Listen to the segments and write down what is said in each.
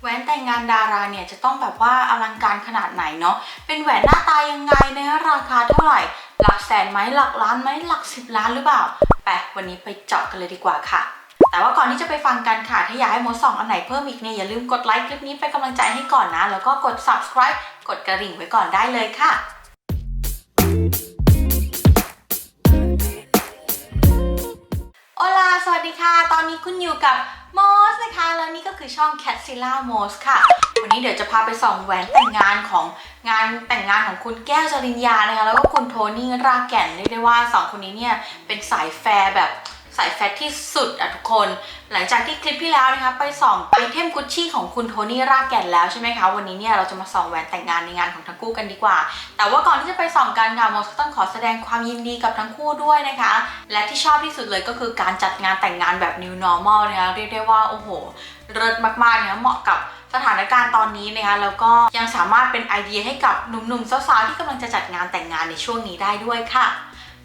แหวนแต่งงานดาราเนี่ยจะต้องแบบว่าอลังการขนาดไหนเนาะ เป็นแหวนหน้าตายังไงนะราคาเท่าไหร่ หลักแสนไหมหลักล้านไหมหลักสิบล้านหรือเปล่า ไปวันนี้ไปเจาะกันเลยดีกว่าค่ะแต่ว่าก่อนที่จะไปฟังกันค่ะ ถ้าอยากให้มดส่องอันไหนเพิ่มอีกเนี่ยอย่าลืมกดไลค์คลิปนี้เป็นกำลังใจให้ก่อนนะ แล้วก็กด subscribe กดกระดิ่งไว้ก่อนได้เลยค่ะ โอลา สวัสดีค่ะ ตอนนี้คุณอยู่กับ สนะคะแล้วนี่ก็คือช่อง Catzilla m o s ค่ะ วันนี้เดี๋ยวจะพาไปส่องแหวนแต่งงานของงานแต่งงานของคุณแก้วจริญญานะคะแล้วก็คุณโทนี่รากแก่นเรียกได้ว่าสองคนนี้เนี่ยเป็นสายแฟร์แบบ สายแฟร์ที่สุดอะทุกคน หลังจากที่คลิปที่แล้วนะคะไปส่องไอเทมกุชชี่ของคุณโทนี่รากแก่นแล้วใช่ไหมคะ วันนี้เนี่ยเราจะมาส่องแหวนแต่งงานในงานของทั้งคู่กันดีกว่า แต่ว่าก่อนที่จะไปส่องกันค่ะโมสก็ต้องขอแสดงความยินดีกับทั้งคู่ด้วยนะคะ และที่ชอบที่สุดเลยก็คือการจัดงานแต่งงานแบบ new normal นะคะเรียกได้ว่าโอ้โหเลิศมากๆนะคะเหมาะกับสถานการณ์ตอนนี้นะคะแล้วก็ยังสามารถเป็นไอเดียให้กับหนุ่มๆสาวๆที่กำลังจะจัดงานแต่งงานในช่วงนี้ได้ด้วยค่ะ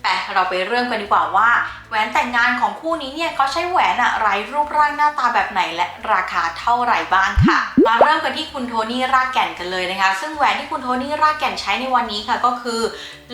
แต่เราไปเริ่มกันดีกว่าว่า แหวนแต่งงานของคู่นี้เนี่ยเขาใช้แหวนอะไรรูปร่างหน้าตาแบบไหนและราคาเท่าไหร่บ้างค่ะ มาเริ่มกันที่คุณโทนี่รากแก่นกันเลยนะคะ ซึ่งแหวนที่คุณโทนี่รากแก่นใช้ในวันนี้ค่ะก็คือ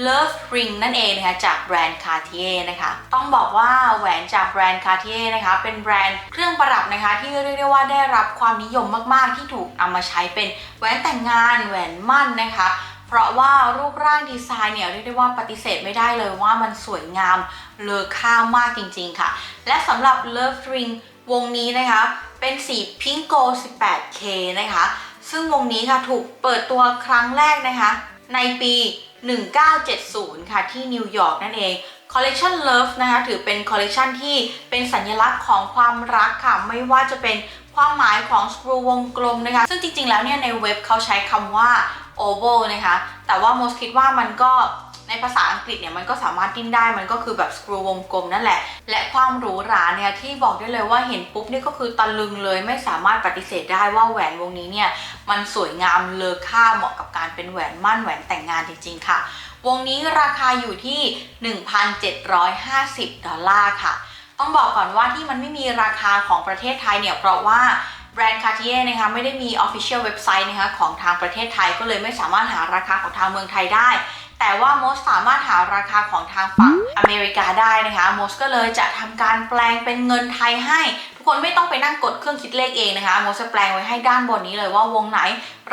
Love Ring นั่นเองนะคะจากแบรนด์ Cartier นะคะ ต้องบอกว่าแหวนจากแบรนด์ Cartier นะคะ เป็นแบรนด์เครื่องประดับนะคะ ที่เรียกได้ว่าได้รับความนิยมมาก ๆ ที่ถูกเอามาใช้เป็นแหวนแต่งงานแหวนมั่นนะคะ เพราะว่ารูปร่างดีไซน์เนี่ยเรียกได้ว่าปฏิเสธไม่ได้เลยว่ามันสวยงามเลอค่ามากจริงๆค่ะ และสำหรับ Love Ring วงนี้นะคะเป็นสีพิงโก 18K นะคะ ซึ่งวงนี้ค่ะถูกเปิดตัวครั้งแรกนะคะ ในปี 1970 ค่ะที่นิวยอร์กนั่นเองคอลเล t ชัน Love นะคะถือเป็นคอลเล t ชันที่เป็นสัญลักษณ์ของความรักค่ะ ไม่ว่าจะเป็นความหมายของสกรูวงกลมนะคะ ซึ่งจริงๆแล้วเนี่ยในเว็บเขาใช้คำว่า oval นะคะ แต่ว่าโมสคิดว่ามันก็ในภาษาอังกฤษเนี่ยมันก็สามารถดิ้นได้มันก็คือแบบสกรูวงกลมนั่นแหละ และความหรูหราเนี่ยที่บอกได้เลยว่าเห็นปุ๊บนี่ก็คือตะลึงเลยไม่สามารถปฏิเสธได้ว่าแหวนวงนี้เนี่ยมันสวยงามเลอค่าเหมาะกับการเป็นแหวนมั่นแหวนแต่งงานจริงๆค่ะ วงนี้ราคาอยู่ที่ 1,750 ดอลลาร์ค่ะ ต้องบอกก่อนว่าที่มันไม่มีราคาของประเทศไทยเนี่ยเพราะว่า แบรนด์ Cartier นะคะไม่ได้มี Official เว็บไซต์นะคะของทางประเทศไทยก็เลยไม่สามารถหาราคาของทางเมืองไทยได้ แต่ว่าโมสสามารถหาราคาของทางฝั่งอเมริกาได้นะคะโมสก็เลยจะทำการแปลงเป็นเงินไทยให้ ทุกคนไม่ต้องไปนั่งกดเครื่องคิดเลขเองนะคะโมสจะแปลงไว้ให้ด้านบนนี้เลยว่าวงไหน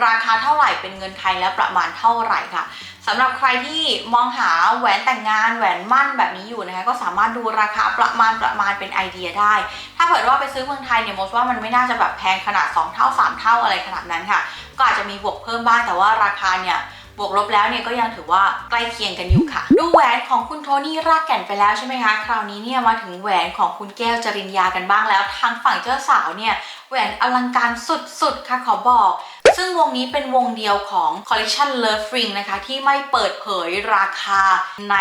ราคาเท่าไหร่เป็นเงินไทยและประมาณเท่าไหร่ค่ะสำหรับใครที่มองหาแหวนแต่งงานแหวนมั่นแบบนี้อยู่นะคะก็สามารถดูราคาประมาณประมาณเป็นไอเดียได้ ถ้าเกิดว่าไปซื้อเมืองไทยเนี่ยโมสว่ามันไม่น่าจะแบบแพงขนาด 2 เท่า 3 เท่าอะไรขนาดนั้นค่ะ ก็อาจจะมีบวกเพิ่มบ้างแต่ว่าราคาเนี่ย บวกลบแล้วเนี่ยก็ยังถือว่าใกล้เคียงกันอยู่ค่ะ ดูแหวนของคุณโทนี่รากแก่นไปแล้วใช่ไหมคะ คราวนี้เนี่ยมาถึงแหวนของคุณแก้วจริญญากันบ้างแล้ว ทางฝั่งเจ้าสาวเนี่ยแหวนอลังการสุดๆ ค่ะขอบอกซึ่งวงนี้เป็นวงเดียวของ Collection Love Ring นะคะ ที่ไม่เปิดเผยราคาใน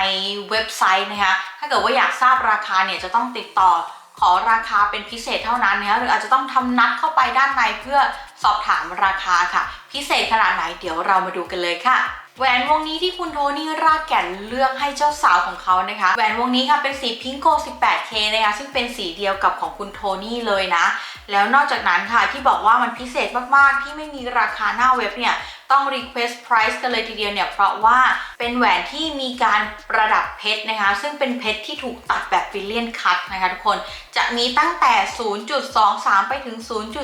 เว็บไซต์นะคะ ถ้าเกิดว่าอยากทราบราคาเนี่ยจะต้องติดต่อขอราคาเป็นพิเศษเท่านั้นนะคะหรืออาจจะต้องทำนัดเข้าไปด้านในเพื่อ สอบถามราคาค่ะ พิเศษขนาดไหนเดี๋ยวเรามาดูกันเลยค่ะแหวนวงนี้ที่คุณโทนี่รากแก่นเลือกให้เจ้าสาวของเขานะคะแหวนวงนี้ค่ะเป็นสีพิงโก 18K นะคะซึ่งเป็นสีเดียวกับของคุณโทนี่เลยนะ แล้วนอกจากนั้นค่ะที่บอกว่ามันพิเศษมากๆที่ไม่มีราคาหน้าเว็บเนี่ยต้อง request price กันเลยทีเดียวเนี่ย เพราะว่าเป็นแหวนที่มีการประดับเพชรนะคะ ซึ่งเป็นเพชรที่ถูกตัดแบบฟิลเลียนคัตนะคะทุกคนจะมีตั้งแต่ 0.23 ไปถึง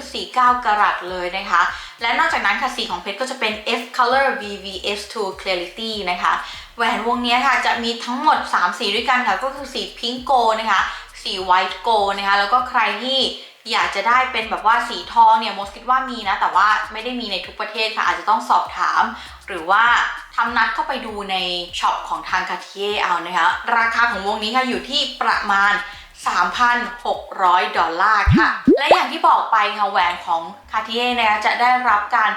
0.49 กรัตเลยนะคะ และนอกจากนั้นค่ะสีของเพชรก็จะเป็น F Color VVS2 Clarity นะคะแหวนวงนี้ค่ะจะมีทั้งหมด 3 สีด้วยกันค่ะ ก็คือสีพิงโกนะคะ สีไวท์โกนะคะ แล้วก็ใครที่ อยากจะได้เป็นแบบว่าสีทองเนี่ยมสคิดว่ามีนะ แต่ว่าไม่ได้มีในทุกประเทศค่ะ อาจจะต้องสอบถาม หรือว่าทำนัดเข้าไปดูในช็อปของทางคาเทียเอานะคะ ราคาของวงนี้ค่ะอยู่ที่ประมาณ3,600 ดอลลาร์ค่ะ และอย่างที่บอกไปค่ะแหวนของคาเทียนะคะจะได้รับการ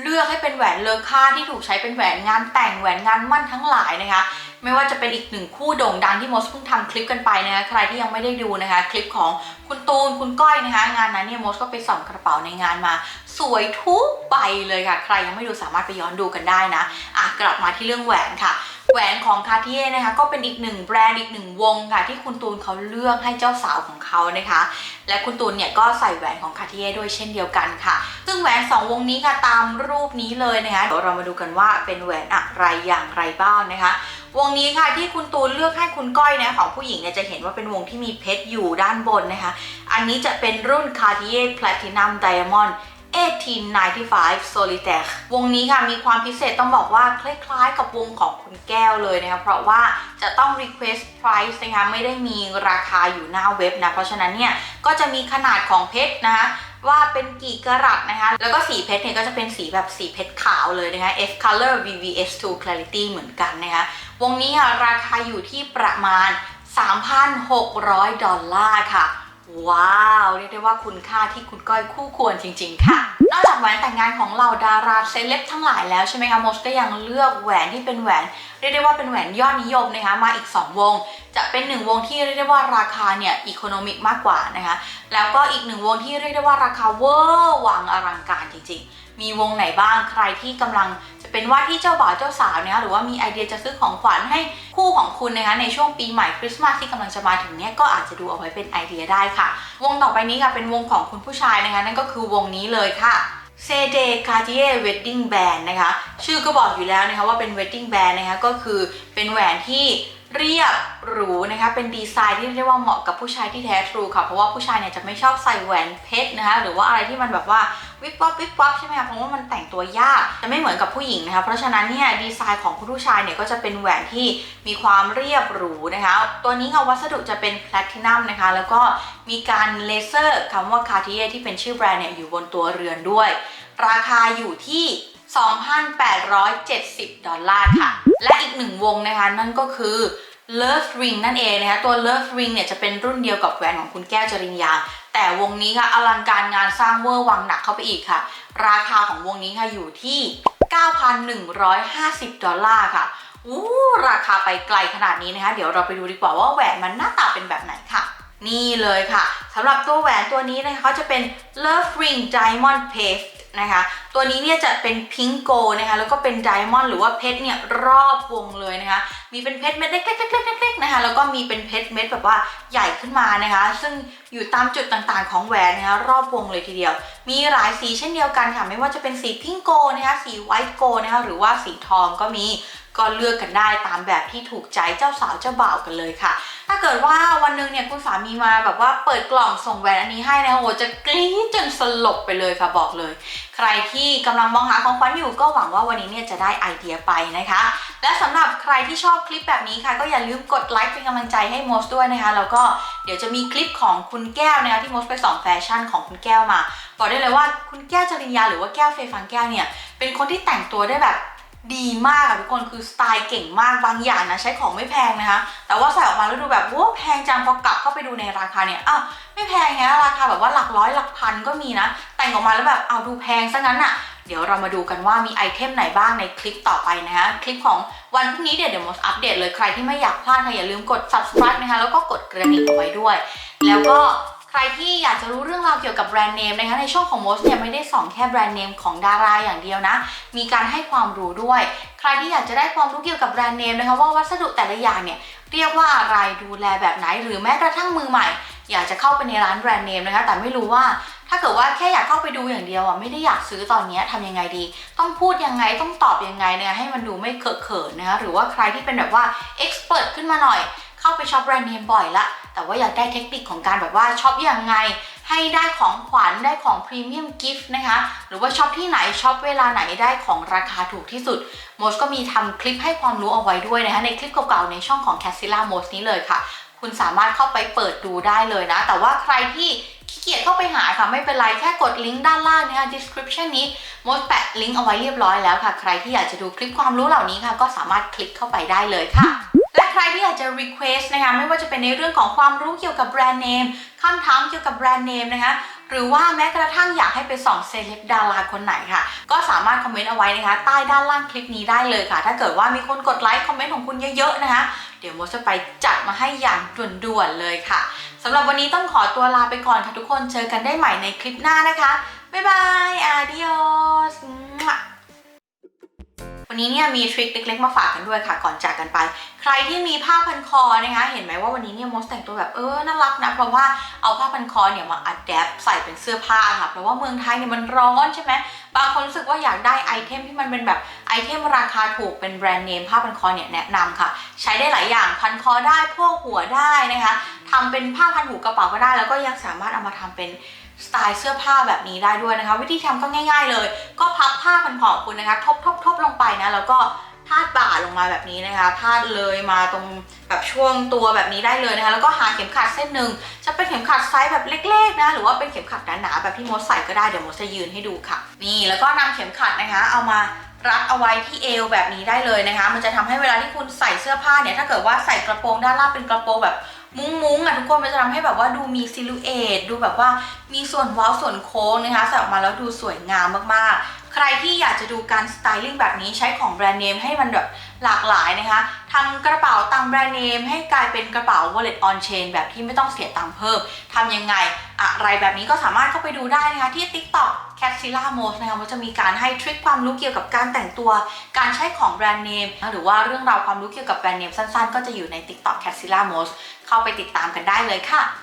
เลือกให้เป็นแหวนเลอค่าที่ถูกใช้เป็นแหวนงานแต่งแหวนงานมั่นทั้งหลายนะคะ ไม่ว่าจะเป็นอีกหนึ่งคู่โด่งดังที่โมสเพิ่งทำคลิปกันไปนะคะใครที่ยังไม่ได้ดูนะคะ คลิปของคุณตูนคุณก้อยนะคะ งานนั้นเนี่ยโมสก็ไปส่องกระเป๋าในงานมา สวยทุกใบเลยค่ะ ใครยังไม่ดูสามารถไปย้อนดูกันได้นะอะกลับมาที่เรื่องแหวนค่ะแหวนของคา r t i e r นะคะก็เป็นอีกหนึ่งแบรนด์อีกหนึ่งวงค่ะที่คุณตูนเขาเลือกให้เจ้าสาวของเขานะคะ และคุณตูนเนี่ยก็ใส่แหวนของคา r t i e r ด้วยเช่นเดียวกันค่ะ ซึ่งแหวน 2 วงนี้ค่ะตามรูปนี้เลยนะคะเดี๋ยวเรามาดูกันว่าเป็นแหวนอะไรอย่างไรบ้างนะคะ วงนี้ค่ะที่คุณตูนเลือกให้คุณก้อยนะของผู้หญิงเนี่ยจะเห็นว่าเป็นวงที่มีเพชรอยู่ด้านบนนะคะ อันนี้จะเป็นรุ่น Cartier Platinum Diamond 1895 Solitaire วงนี้ค่ะมีความพิเศษต้องบอกว่าคล้ายๆ กับวงของคุณแก้วเลยนะคะเพราะว่าจะต้อง request price นะคะไม่ได้มีราคาอยู่หน้าเว็บนะ เพราะฉะนั้นเนี่ยก็จะมีขนาดของเพชรนะคะ ว่าเป็นกี่กะรัตนะคะ แล้วก็สีเพชรเนี่ยก็จะเป็นสีแบบสีเพชรขาวเลยนะคะ F Color VVS2 Clarity เหมือนกันนะคะ วงนี้ค่ะราคาอยู่ที่ประมาณ 3,600 ดอลลาร์ค่ะ ว้าว เรียกได้ว่าคุณค่าที่คุณก้อยคู่ควรจริง ๆ ค่ะ นอกจากแหวนแต่งงานของเหล่าดาราเซเลบทั้งหลายแล้วใช่ไหมคะโมสก็ยังเลือกแหวนที่เป็นแหวนเรียกได้ว่าเป็นแหวนยอดนิยมนะคะมาอีก 2 วง จะเป็นหนึ่งวงที่เรียกได้ว่าราคาเนี่ยอีโคโนมิกมากกว่านะคะแล้วก็อีกหนึ่งวงที่เรียกได้ว่าราคาเวอร์วังอลังการจริงๆ มีวงไหนบ้างใครที่กำลังจะเป็นว่าที่เจ้าบ่าวเจ้าสาวเนี่ยหรือว่ามีไอเดียจะซื้อของขวัญให้คู่ของคุณนะคะในช่วงปีใหม่คริสต์มาสที่กำลังจะมาถึงเนี่ยก็อาจจะดูเอาไว้เป็นไอเดียได้ค่ะ วงต่อไปนี้ค่ะเป็นวงของคุณผู้ชายนะคะนั่นก็คือวงนี้เลยค่ะ c d Cartier Wedding Band นะคะชื่อก็บอกอยู่แล้วนะคะว่าเป็น Wedding Band นะคะก็คือเป็นแหวนที่ เรียบหรูนะคะเป็นดีไซน์ที่เรียกว่าเหมาะกับผู้ชายที่แท้ทรูค่ะเพราะว่าผู้ชายเนี่ยจะไม่ชอบใส่แหวนเพชรนะคะหรือว่าอะไรที่มันแบบว่าวิบวับวิบวับใช่ไหมคะเพราะว่ามันแต่งตัวยากจะไม่เหมือนกับผู้หญิงนะคะเพราะฉะนั้นเนี่ยดีไซน์ของคุณผู้ชายเนี่ยก็จะเป็นแหวนที่มีความเรียบหรูนะคะตัวนี้ค่ะวัสดุจะเป็นแพลตินัมนะคะแล้วก็มีการเลเซอร์คำว่า Cartier ที่เป็นชื่อแบรนด์เนี่ยอยู่บนตัวเรือนด้วย ราคาอยู่ที่ 2,870 ดอลลาร์ค่ะ และอีกหนึ่งวงนะคะ นั่นก็คือ Love Ring นั่นเองนะคะ ตัว Love Ring เนี่ยจะเป็นรุ่นเดียวกับแหวนของคุณแก้วจริญญา แต่วงนี้ค่ะอลังการงานสร้างเวอร์วังหนักเข้าไปอีกค่ะ ราคาของวงนี้ค่ะอยู่ที่ 9,150 ดอลลาร์ค่ะอู้ราคาไปไกลขนาดนี้นะคะ เดี๋ยวเราไปดูดีกว่าว่าแหวนมันหน้าตาเป็นแบบไหนค่ะ นี่เลยค่ะสำหรับตัวแหวนตัวนี้นะคะเขาจะเป็น Love Ring Diamond Paste นะคะ ตัวนี้เนี่ยจะเป็นพิงโกนะคะ แล้วก็เป็นไดมอนด์หรือว่าเพชรเนี่ยรอบวงเลยนะคะ มีเป็นเพชรเม็ดเล็กๆๆๆๆนะคะ แล้วก็มีเป็นเพชรเม็ดแบบว่าใหญ่ขึ้นมานะคะ ซึ่งอยู่ตามจุดต่างๆของแหวนนะคะรอบวงเลยทีเดียว มีหลายสีเช่นเดียวกันค่ะ ไม่ว่าจะเป็นสีพิงโกนะคะ สีไวท์โกนะคะ หรือว่าสีทองก็มี ก็เลือกกันได้ตามแบบที่ถูกใจเจ้าสาวเจ้าบ่าวกันเลยค่ะ ถ้าเกิดว่าวันนึงเนี่ยคุณสามีมาแบบว่าเปิดกล่องส่งแหวนอันนี้ให้นะโอ้โหจะกรี๊ดจนสลบไปเลยค่ะบอกเลย ใครที่กำลังมองหาของขวัญอยู่ก็หวังว่าวันนี้เนี่ยจะได้ไอเดียไปนะคะ และสำหรับใครที่ชอบคลิปแบบนี้ค่ะ ก็อย่าลืมกดไลค์เป็นกำลังใจให้โมสด้วยนะคะแล้วก็เดี๋ยวจะมีคลิปของคุณแก้วนะคะที่โมสไปส่องแฟชั่นของคุณแก้วมาบอกได้เลยว่าคุณแก้วจริญญาหรือว่าแก้วเฟยฟังแก้วเนี่ยเป็นคนที่แต่งตัวได้แบบ ดีมากอะทุกคนคือสไตล์เก่งมากบางอย่างนะใช้ของไม่แพงนะคะ แต่ว่าใส่ออกมาแล้วดูแบบว้าแพงจังพอกลับเข้าไปดูในราคาเนี่ยอ้าวไม่แพงนะราคาแบบว่าหลักร้อยหลักพันก็มีนะ แต่งออกมาแล้วแบบเอาดูแพงซะงั้นอะเดี๋ยวเรามาดูกันว่ามีไอเทมไหนบ้างในคลิปต่อไปนะคะคลิปของวันพรุ่งนี้เดี๋ยวเดี๋ยวมดอัปเดตเลยใครที่ไม่อยากพลาดค่ะอย่าลืมกด subscribe นะคะแล้วก็กดกระดิ่งเอาไว้ด้วย แล้วก็ รที่อยากจะรู้เรื่องราวเกี่ยวกับแบรนด์เนมนะคะในช่องของมดเนี่ยไม่ได้ส่องแค่แบรนด์เนมของดาราอย่างเดียวนะ มีการให้ความรู้ด้วย ใครที่อยากจะได้ความรู้เกี่ยวกับแบรนด์เนมนะคะว่าวัสดุแต่ละอย่างเนี่ยเรียกว่าอะไรดูแลแบบไหนหรือแม้กระทั่งมือใหม่ อยากจะเข้าไปในร้านแบรนด์เนมนะคะแต่ไม่รู้ว่าถ้าเกิดว่าแค่อยากเข้าไปดูอย่างเดียวอะไม่ได้อยากซื้อตอนนี้ทำยังไงดี ต้องพูดยังไงต้องตอบยังไงเนี่ยให้มันดูไม่เคอะเขินนะคะหรือว่าใครที่เป็นแบบว่าเอ็กซ์เพรสขึ้นมาหน่อย เข้าไปช็อปแบรนด์เนมบ่อยละ แต่ว่าอยากได้เทคนิคของการแบบว่าช็อปยังไง ให้ได้ของขวัญได้ของพรีเมียมกิฟต์นะคะ หรือว่าช็อปที่ไหนช็อปเวลาไหนได้ของราคาถูกที่สุดโมสก็มีทำคลิปให้ความรู้เอาไว้ด้วยนะคะในคลิปเก่าๆในช่องของ c a s i l a m o s นี้เลยค่ะ คุณสามารถเข้าไปเปิดดูได้เลยนะ แต่ว่าใครที่ขี้เกียจเข้าไปหาค่ะไม่เป็นไรแค่กดลิงก์ด้านล่างนะคะ description นี้มดแปะลิงก์เอาไว้เรียบร้อยแล้วค่ะ ใครที่อยากจะดูคลิปความรู้เหล่านี้ค่ะ ก็สามารถคลิกเข้าไปได้เลยค่ะ ใครที่อยากจะ request นะคะไม่ว่าจะเป็นในเรื่องของความรู้เกี่ยวกับแบรนด์เนมคำถามเกี่ยวกับแบรนด์เนมนะคะหรือว่าแม้กระทั่งอยากให้ไปส่องเซเลบดาราคนไหนค่ะ ก็สามารถคอมเมนต์เอาไว้นะคะ ใต้ด้านล่างคลิปนี้ได้เลยค่ะ ถ้าเกิดว่ามีคนกดไลค์คอมเมนต์ของคุณเยอะๆนะคะ เดี๋ยวโมจะไปจัดมาให้อย่างด่วนๆเลยค่ะสำหรับวันนี้ต้องขอตัวลาไปก่อนค่ะทุกคนเจอกันได้ใหม่ในคลิปหน้านะคะบ๊ายบายอาดิโอส นี้เนี่ยมีทริคเล็กๆมาฝากกันด้วยค่ะ ก่อนจากกันไป ใครที่มีผ้าพันคอนะคะ เห็นไหมว่าวันนี้เนี่ยมดแต่งตัวแบบเออน่ารักนะเพราะว่าเอาผ้าพันคอเนี่ยมาอัดแอปใส่เป็นเสื้อผ้าค่ะเพราะว่าเมืองไทยเนี่ยมันร้อนใช่ไหมบางคนรู้สึกว่าอยากได้ไอเทมที่มันเป็นแบบไอเทมราคาถูกเป็นแบรนด์เนมผ้าพันคอเนี่ยแนะนำค่ะ ใช้ได้หลายอย่างพันคอได้พวกหัวได้นะคะทำเป็นผ้าพันหูกระเป๋าก็ได้ แล้วก็ยังสามารถเอามาทำเป็น สไตล์เสื้อผ้าแบบนี้ได้ด้วยนะคะ วิธีทำก็ง่าย ๆเลย ก็พับผ้าพันคอขอคุณนะคะ ทบทบทบลงไปนะแล้วก็พาดบ่าลงมาแบบนี้นะคะพาดเลยมาตรงแบบช่วงตัวแบบนี้ได้เลยนะคะ แล้วก็หาเข็มขัดเส้นหนึ่งจะเป็นเข็มขัดไซส์แบบเล็กๆนะหรือว่าเป็นเข็มขัดหนาๆแบบที่มดใส่ก็ได้เดี๋ยวมดจะยืนให้ดูค่ะ นี่แล้วก็นำเข็มขัดนะคะ เอามารัดเอาไว้ที่เอวแบบนี้ได้เลยนะคะ มันจะทำให้เวลาที่คุณใส่เสื้อผ้าเนี่ยถ้าเกิดว่าใส่กระโปรงด้านล่างเป็นกระโปรงแบบ มุ้งๆอะทุกคนมันจะทำให้แบบว่าดูมีซิลูเอตดูแบบว่ามีส่วนว้าส่วนโค้งนะคะใส่ออกมาแล้วดูสวยงามมากๆ ใครที่อยากจะดูการสไตลิ่งแบบนี้ใช้ของแบรนด์เนมให้มันแบบหลากหลายนะคะทำกระเป๋าตังแบรนด์เนมให้กลายเป็นกระเป๋า wallet on chain แบบที่ไม่ต้องเสียตังค์เพิ่มทำยังไงอะไรแบบนี้ก็สามารถเข้าไปดูได้นะคะที่ TikTok แคทซิล่าโมสนะคะว่าจะมีการให้ทริคความรู้เกี่ยวกับการแต่งตัว การใช้ของแบรนด์เนมหรือว่าเรื่องราวความรู้เกี่ยวกับแบรนด์เนมสั้นๆ ก็จะอยู่ใน TikTok c a t s i l l a m o s เข้าไปติดตามกันได้เลยค่ะ